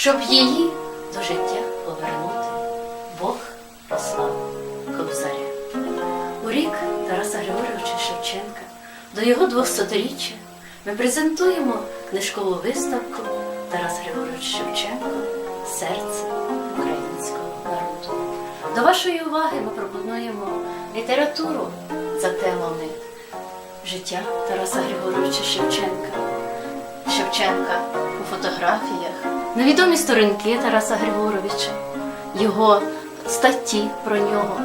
щоб її до життя повернути. Бог послав кобзаря. У рік Тараса Григоровича Шевченка до його двохсоторіччя ми презентуємо книжкову виставку Тарас Григорович Шевченко Серце українського народу. До вашої уваги ми пропонуємо літературу за темами життя Тараса Григоровича Шевченка, Шевченка у фотографіях, невідомі сторінки Тараса Григоровича, його статті про нього.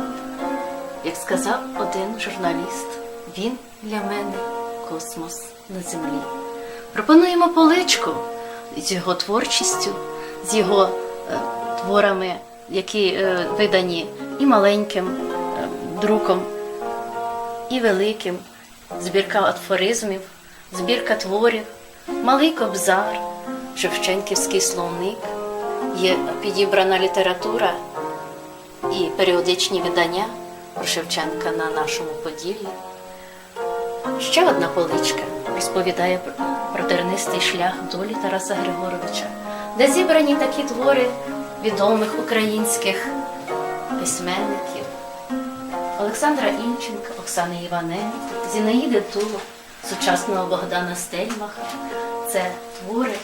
Як сказав один журналіст, він для мене космос на землі. Пропонуємо поличку з його творчістю, з його е, творами, які е, видані і маленьким е, друком, і великим, збірка афоризмів, збірка творів, малий кобзар, Шевченківський словник, є підібрана література і періодичні видання про Шевченка на нашому Поділлі. Ще одна поличка розповідає про тернистий шлях долі Тараса Григоровича, де зібрані такі твори відомих українських письменників, Олександра Інченка, Оксани Іваненко, Зінаїди Туло, сучасного Богдана Стельмаха. Це твори,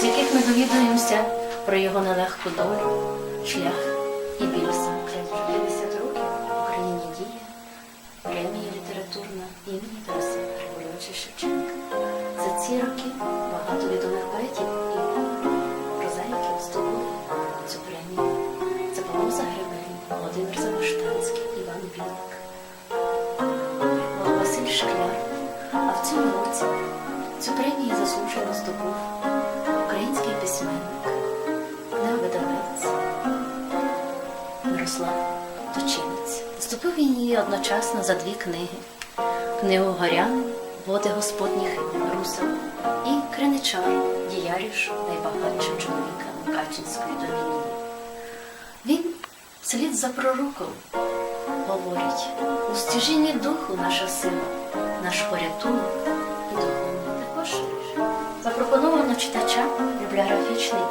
з яких ми довідуємося про його нелегку долю, шлях і біль самокриту. 50 років Україні діє премія літературна імені Тараса Григоровича Шевченка. За ці роки багато відомих поетів здобув український письменник, книговидавець Мирослав Точинець. Здобув він її одночасно за дві книги: книгу Горян, Води Господніх Русел і Криничар, діяріш найбагатшого чоловіка Мукачинської домінії. Він слід за пророком говорить у стяжінні духу наша сила, наш порятунок і духовний також. Запропоновано читачам бібліографічний,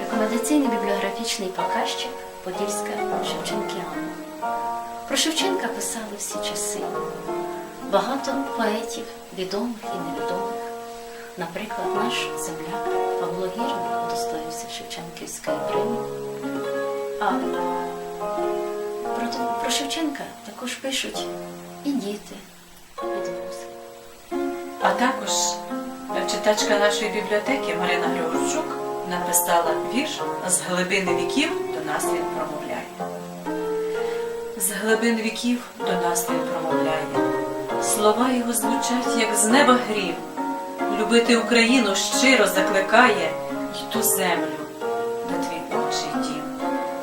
рекомендаційний бібліографічний показчик Подільська Шевченкіана. Про Шевченка писали всі часи. Багато поетів, відомих і невідомих. Наприклад, наш земляк Павло Гірник удостоївся Шевченківської премії. А про, про Шевченка також пишуть і діти, і дорослі. А також читачка нашої бібліотеки Марина Григорчук написала вірш з глибини віків до нас він промовляє. З глибин віків до нас він промовляє. Слова його звучать, як з неба грім. Любити Україну щиро закликає й ту землю, де твій отчий дім,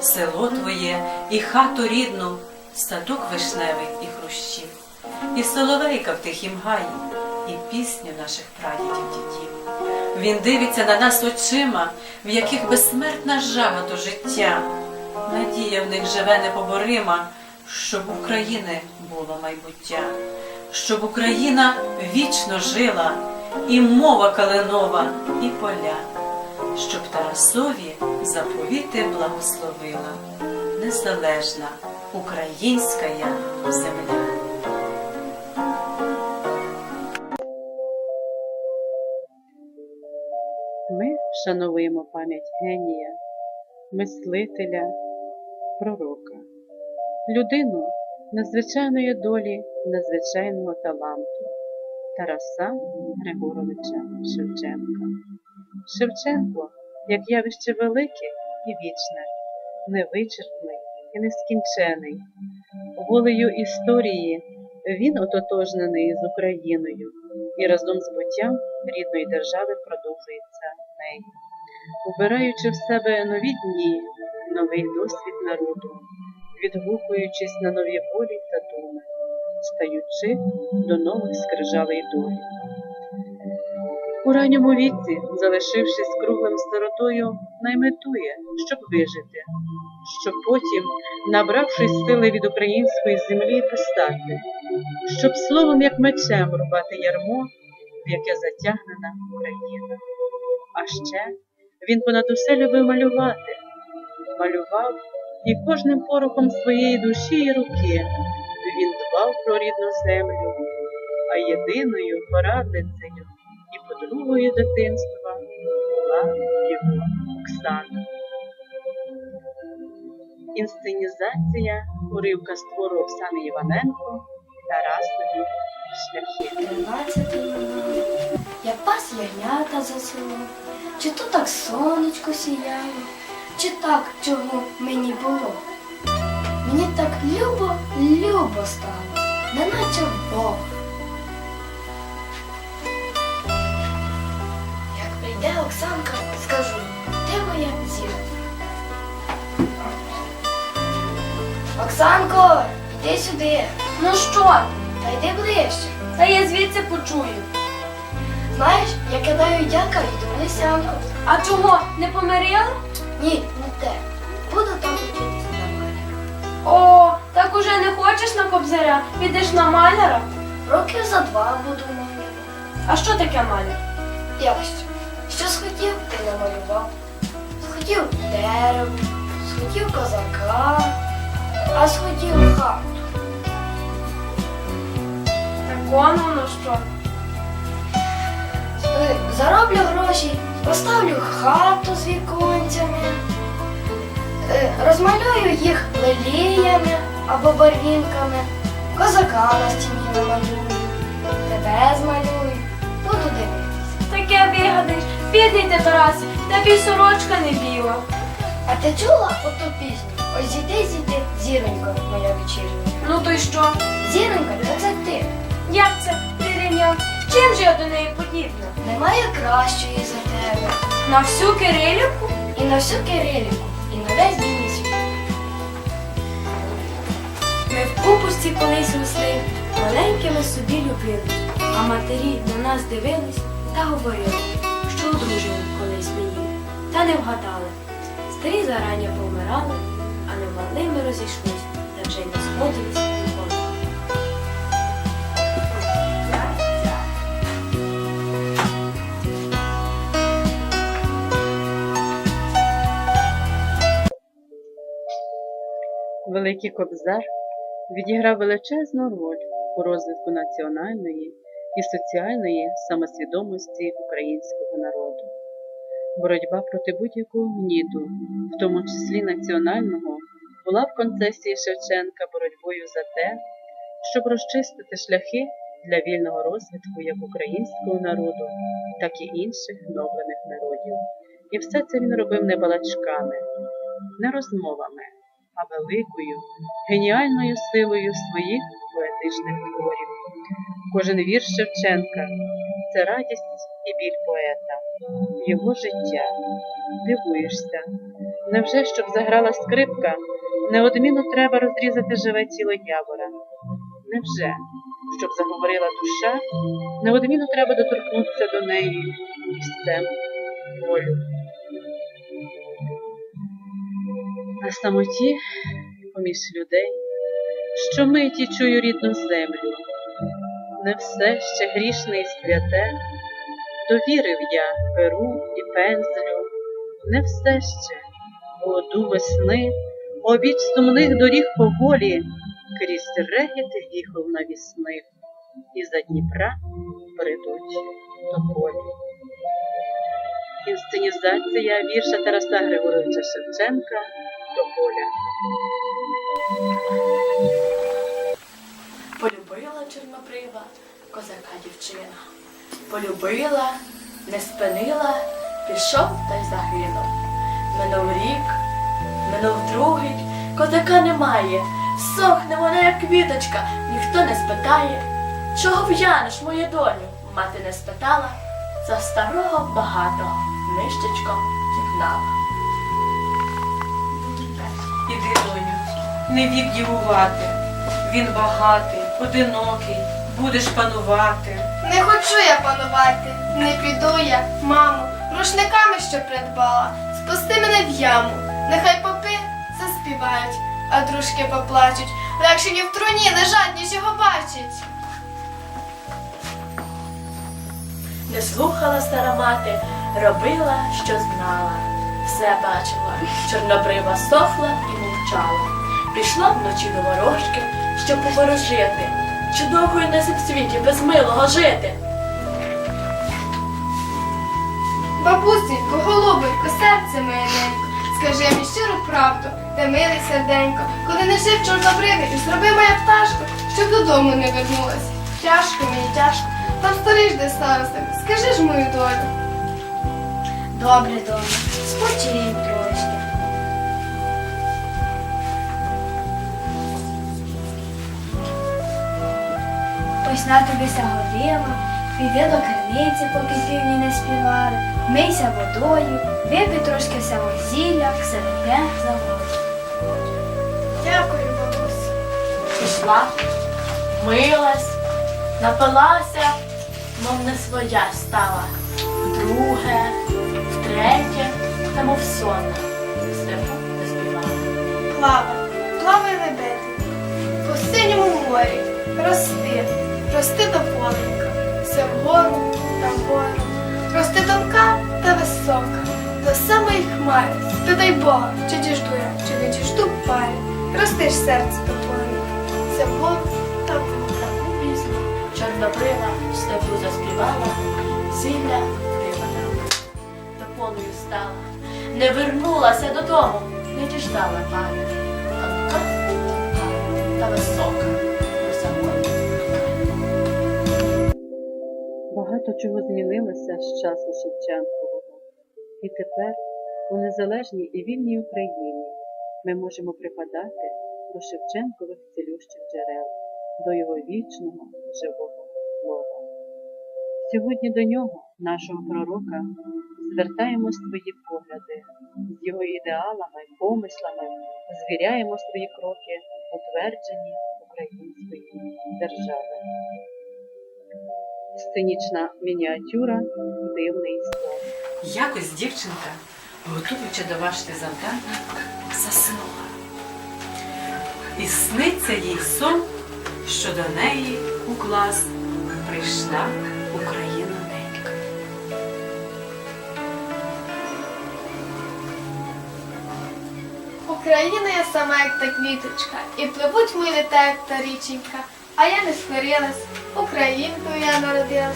село твоє і хату рідну, садок вишневий і хрущів, і соловейка в тихім гаї, пісню наших прадідів дідів. Він дивиться на нас очима, в яких безсмертна жага до життя. Надія в них живе непоборима, щоб України було майбуття, щоб Україна вічно жила, і мова калинова, і поля, щоб Тарасові заповіти благословила, незалежна українська земля. Вшановуємо пам'ять генія, мислителя, пророка, людину незвичайної долі, незвичайного таланту Тараса Григоровича Шевченка. Шевченко як явище велике і вічне, невичерпний і нескінчений. Волею історії він ототожнений з Україною і разом з буттям рідної держави продовжується нею, убираючи в себе нові дні, новий досвід народу, відгукуючись на нові волі та думи, стаючи до нових скрижалей долі. У ранньому віці, залишившись круглим сиротою, найметує, щоб вижити, щоб потім, набравшись сили від української землі, постати, щоб словом, як мечем рубати ярмо, в яке затягнена Україна. А ще він понад усе любив малювати, малював і кожним порухом своєї душі і руки він дбав про рідну землю, а єдиною порадницею і подругою дитинства була його Оксана. Інсценізація уривка з твору Оксани Іваненко Тарасові шляхи. Тринадцятий минає, я пас ягнята за село. Чи то так сонечко сіяло, чи так чого мені було? Мені так любо, любо стало, неначе Бог. Як прийде Оксанка, скажу, де моя зірка? Оксанко, йди сюди. Ну що? Та йди ближче. Та я звідси почую. Знаєш, я кидаю дяка і до лисянку. А чого? Не помирили? Ні, не те. Буду там вчитися на мене. О, так уже не хочеш на кобзаря? Підеш на маляра? Років за два буду малювати. А що таке маляр? Як що? Що схотів, ти намалював. Схотів дерево, схотів козака, а схотів хату. Воно що? Е, Зароблю гроші, поставлю хату з віконцями, е, розмалюю їх лиліями або барвінками, козака на стіні намалюю, тебе змалюю, буду дивитися. Таке вигадаєш. Бідний ти, Тарасі, тобі сорочка не біла. А ти чула оту пісню? Ось зійди, зійди, зіронько, моя вечірня. Ну то й що? Зіронька, то це ти. Як це ти рівняв? Чим же я до неї подібна? Немає кращої за тебе. На всю Кирилівку? І на всю Кирилівку, і на весь білий світ. Ми в купусті колись росли, маленькими собі любили, а матері на нас дивились та говорили, що одружили колись мені, та не вгадали. Старі зарані помирали, а не малими розійшлись, та вже й не сходились Великий Кобзар відіграв величезну роль у розвитку національної і соціальної самосвідомості українського народу. Боротьба проти будь-якого гніду, в тому числі національного, була в концесії Шевченка боротьбою за те, щоб розчистити шляхи для вільного розвитку як українського народу, так і інших гноблених народів. І все це він робив не балачками, не розмовами, а великою, геніальною силою своїх поетичних творів. Кожен вірш Шевченка це радість і біль поета, його життя. Дивуєшся, невже щоб заграла скрипка, неодмінно треба розрізати живе тіло ябора? Невже, щоб заговорила душа, неодмінно треба доторкнутися до неї місцем волю? На самоті, поміж людей, що миті чую рідну землю, не все ще грішне і святе, довірив я перу і пензлю, не все ще молоду весни, обіч сумних доріг поволі, крізь регіт віхов навісних, і за Дніпра придуть до полі. Інсценізація вірша Тараса Григоровича Шевченка до. Полюбила Чорнобрива козака дівчина. Полюбила, не спинила, пішов та й загинув. Минув рік, минув другий, козака немає, сохне вона, як квіточка, ніхто не спитає. Чого в'янеш, мою долю? Мати не спитала, за старого багатого нищечком дігнала. Не вік дівувати. Він багатий, одинокий, будеш панувати. Не хочу я панувати, не піду я, мамо, рушниками, що придбала, спусти мене в яму. Нехай попи заспівають, а дружки поплачуть. Легше ні в труні лежать, ніж його бачить. Не слухала стара мати, робила, що знала. Все бачила, чорнобрива сохла і мовчала. Пішла вночі до ворожки, щоб поворожити. Чи довго й на цім світі без милого жити? Бабусенько, голубенько, серце моє скажи мені щиру правду, де милий серденько, коли не жив чорнобривий, і зроби моя пташка, щоб додому не вернулась. Тяжко мені, тяжко, там сторіж де староста, скажи ж мою долю. Добре, добре. Спочинь трошки. Ось тобі ся годила, піди до криниці, поки півні не співали, мийся водою, випий трошки сього зілля, все таке заводить. Дякую, бабусі. Пішла, милась, напилася, мов не своя стала. Вдруге, втретє, та мов сонна. Степу не співала. Плава, плавай лебедик, по синьому морі, рости, рости до поленька, все вгору та вгору, рости тонка та висока, до самої хмари, спитай Бога, чи діжду я, чи не діжду пари, рости ж серце до поленька, все вгору та вгору. Таку пісню чорнобрива в степу заспівала, зілля випадала. До полою стала, не вернулася додому, не діждала. Тонка, тонка та висока, Чого змінилося з часу Шевченкового. І тепер, у незалежній і вільній Україні, ми можемо припадати до Шевченкових цілющих джерел, до його вічного живого слова. Сьогодні до нього, нашого пророка, звертаємо свої погляди, з його ідеалами, помислами, звіряємо свої кроки у твердженні української держави. Сценічна мініатюра Дивний сон. Якось дівчинка, готуючи домашнє завдання, заснула. І сниться їй сон, що до неї у клас прийшла Україна ненька. Україна я сама, як та квіточка, і пливуть мої як та річенька, а я не схворілась, Українкою я народилась.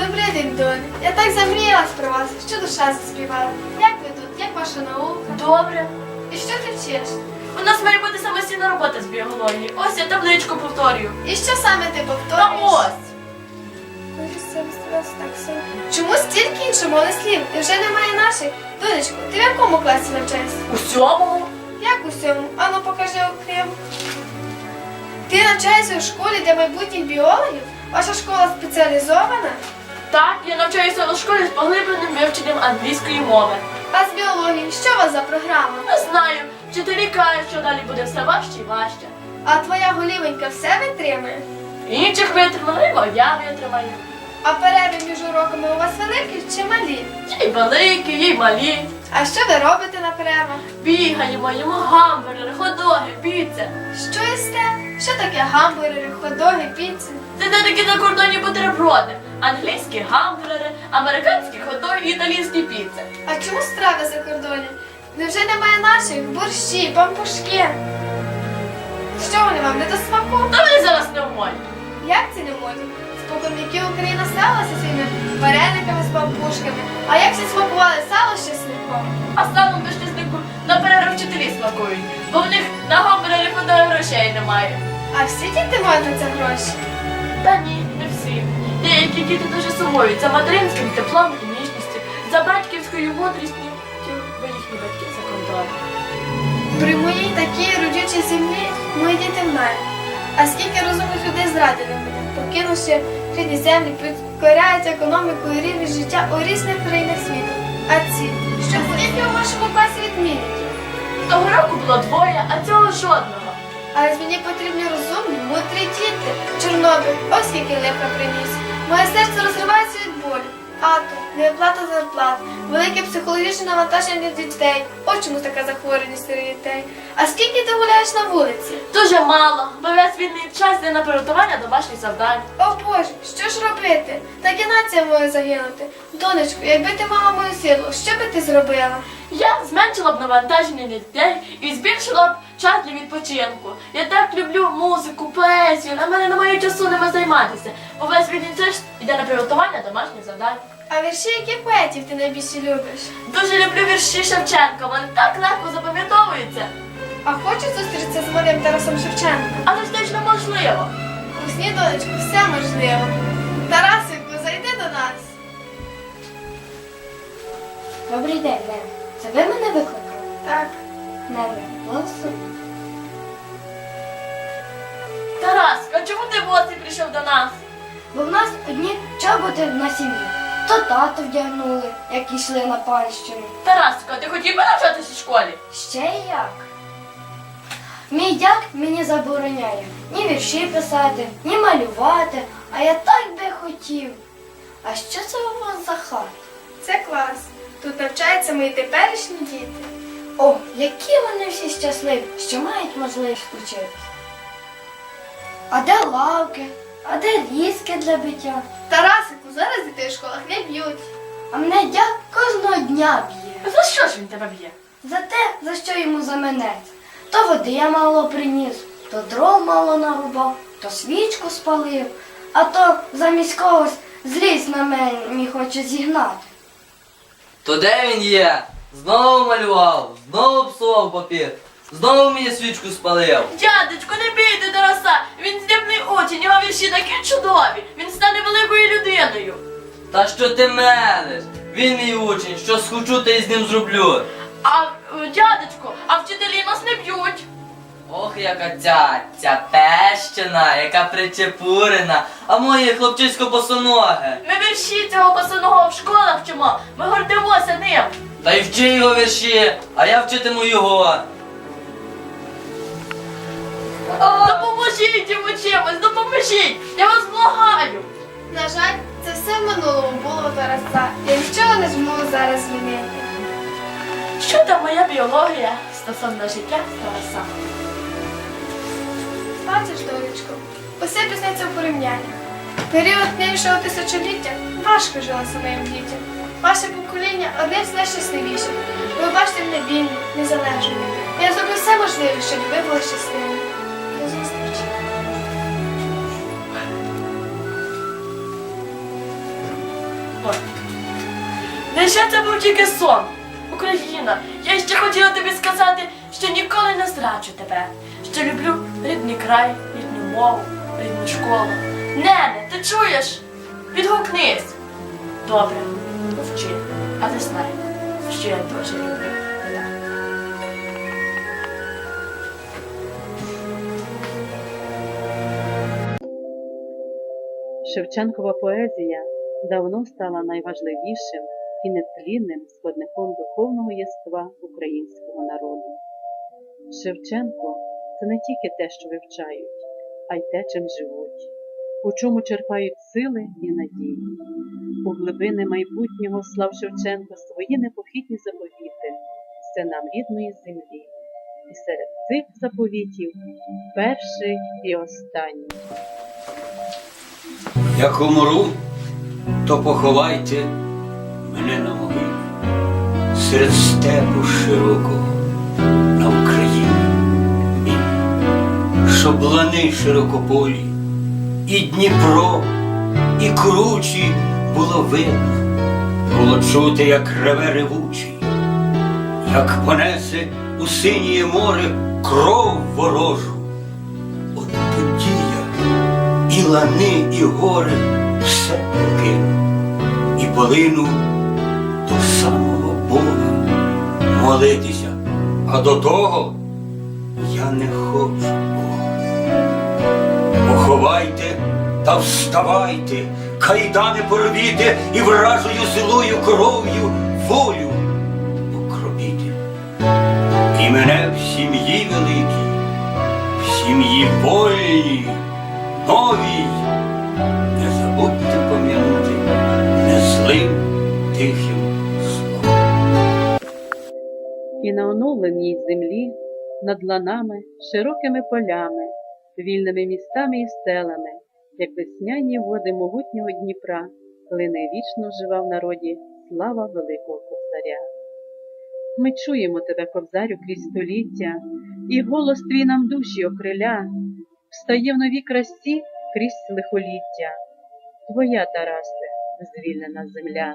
Добрий день, доню. Я так замріялась про вас, що душа заспівала. Як ви тут? Як ваша наука? Добре. І що ти вчиш? У нас має бути самостійна робота з біології. Ось я табличку повторюю. І що саме ти Та повторюєш? ось. Чому стільки іншомовних слів? І вже немає наших? Донечко, ти в якому класі навчаєшся? У сьомому. Як у сьому? Ану покажи окрім. Ти навчаєшся у школі для майбутніх біологів? Ваша школа спеціалізована? Так, я навчаюся у школі з поглибленим вивченням англійської мови. А з біології що у вас за програма? Не знаю, вчителі кажуть, що далі буде все важче і важче. А твоя голівенька все витримує? Інших витримали, моя витримає. А перерви між уроками у вас великі чи малі? Є й великі, є й малі. А що ви робите на перервах? Бігаємо, їмо гамбургери, ходоги, піця. Що їсте? Що таке гамбургери, ходоги, піци? Це не такі закордонні бутерброди. Англійські гамбургери, американські ходоги італійські піци. А чому страви за кордоні? Невже немає наших? Борщі, пампушки? Що вони вам не до смаку? Та вони зараз не вмоль. Як це не можуть? Віків Україна славилася своїми варениками з пампушками. А як всі смакували сало з чесником? А самому безчеснику на перерву вчителі смакують, бо в них на гамбургери ходоги грошей немає. А всі діти мають на це гроші? Та ні, не всі. Деякі діти дуже сумують за материнським теплом і ніжністю, за батьківською мудрістю, бо їхні батьки за кордоном. При моїй такій родючій землі мої діти вмерли. А скільки розумних людей зрадили мене, покинувши рідні землі, підкоряють економіку і рівень життя у різних країнах світу. А ці, що у вашому класі відмінників? Того року було двоє, а цього жодного. Але мені потрібні розумні, мудрі діти. Чорнобиль, ось який лиха приніс. Моє серце розривається від болю. Атом, невиплата зарплат, велике психологічне навантаження для дітей. Ось чому така захворюваність серед дітей. А скільки ти гуляєш на вулиці? Дуже мало, бо весь вільний час йде на приготування домашніх завдань. О Боже, що ж робити? Так і нація може загинути. Донечко, якби ти мала мою силу, що би ти зробила? Я зменшила б навантаження дітей і збільшила б час для відпочинку. Я так люблю музику, поезію, на мене немає часу ними займатися, бо весь вільний час йде на приготування домашніх завдань. А вірші яких поетів ти найбільше любиш? Дуже люблю вірші Шевченка, вони так легко запам'ятовуються, А хочу зустрітися з молодим Тарасом Шевченком. але ж точно можливо. У сні, донечко, все можливо. Тарасику, зайди до нас. Добрий день, Нен. Це ви мене викликали? Так. Нене, благослови. Тарас, а чому ти босий прийшов до нас? Бо в нас одні чоботи на сім'ї. То тато вдягнули, як йшли на панщину. Тараско, ти хотів би навчатися в школі? Ще й як. Мій дяк мені забороняє ні вірші писати, ні малювати, а я так би хотів. А що це у вас за хат? Це клас. Тут навчаються мої теперішні діти. О, які вони всі щасливі, що мають можливість вчитися. А де лавки, а де різки для биття? Тарасику, зараз дітей в школах не б'ють. А мене дяк кожного дня б'є. За що ж він тебе б'є? За те, за що йому заманеться. То води я мало приніс, то дров мало нарубав, то свічку спалив, а то замість когось злість на мене хоче зігнати. То де він є? Знову малював, знову псував папір, знову мені свічку спалив. Дядечко, не бійте Тараса! Він здібний учень, його вірші такі чудові. Він стане великою людиною. Та що ти мелиш? Він мій учень, що схочу, та й з ним зроблю. А е, дядечко, а вчителі нас не б'ють. Ох, яка ця, ця пещена, яка причепурена, а моє хлопчисько босоноге. Ми вірші цього пасаного в школах вчимо. Ми гордимося ним. Та й вчи його вірші, а я вчитиму його. Допоможіть йому чимось, допоможіть! Я вас благаю. На жаль, це все в минулому було у Тараса. Я нічого не зможу зараз змінити. Що там моя біологія стосовно життя Тараса? Бачиш, донечко, усе пізнається в порівнянні. Період нинішнього тисячоліття важко жилося моїм дітям. Ваше покоління одне з найщасливіших. Ви бачите мене вільні, незалежними. Я зроблю все можливе, щоб ви були щасливі. До зустрічі. Невже це був тільки сон? Україна, я ще хотіла тобі сказати, що ніколи не зраджу тебе, що люблю рідний край, рідну мову, рідну школу. Нене, ти чуєш? Відгукнись. Добре, мовчи, але знай, що я дуже люблю. Шевченкова поезія давно стала найважливішим і нетлінним складником духовного єства українського народу. Шевченко це не тільки те, що вивчають, а й те, чим живуть, у чому черпають сили і надії. У глибини майбутнього слав Шевченко свої непохитні заповіти, синам рідної землі. І серед цих заповітів перший і останній. Як умру, то поховайте мене на могилі серед степу широкого на Україні щоб лани широкополі, і Дніпро, і кручі було видно, було чути, як реве ревучий, як понесе у синє море кров ворожу. От тоді я і лани, і гори все покину, і полину до самого Бога молитися, а до того я не хочу Бога. Поховайте та вставайте, кайдани порвіте і вражою силою кров'ю волю покробіти. І мене в сім'ї великій, в сім'ї вольній, новій, не забудьте пам'янути не злим тихим словом. І на оновленій землі над ланами, широкими полями, вільними містами і стелами як весняні води могутнього Дніпра, лине вічно жива в народі слава Великого Кобзаря. Ми чуємо тебе, Кобзарю, крізь століття, і голос твій нам душі окриля, встає в новій красі крізь лихоліття. Твоя, Тарасе, звільнена земля.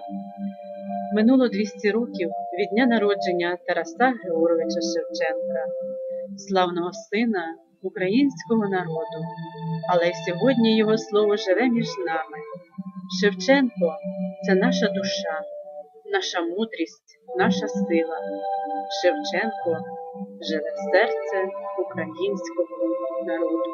Минуло 200 років від дня народження Тараса Григоровича Шевченка, славного сина українського народу, але й сьогодні його слово живе між нами. Шевченко це наша душа, наша мудрість, наша сила. Шевченко живе серце українського народу.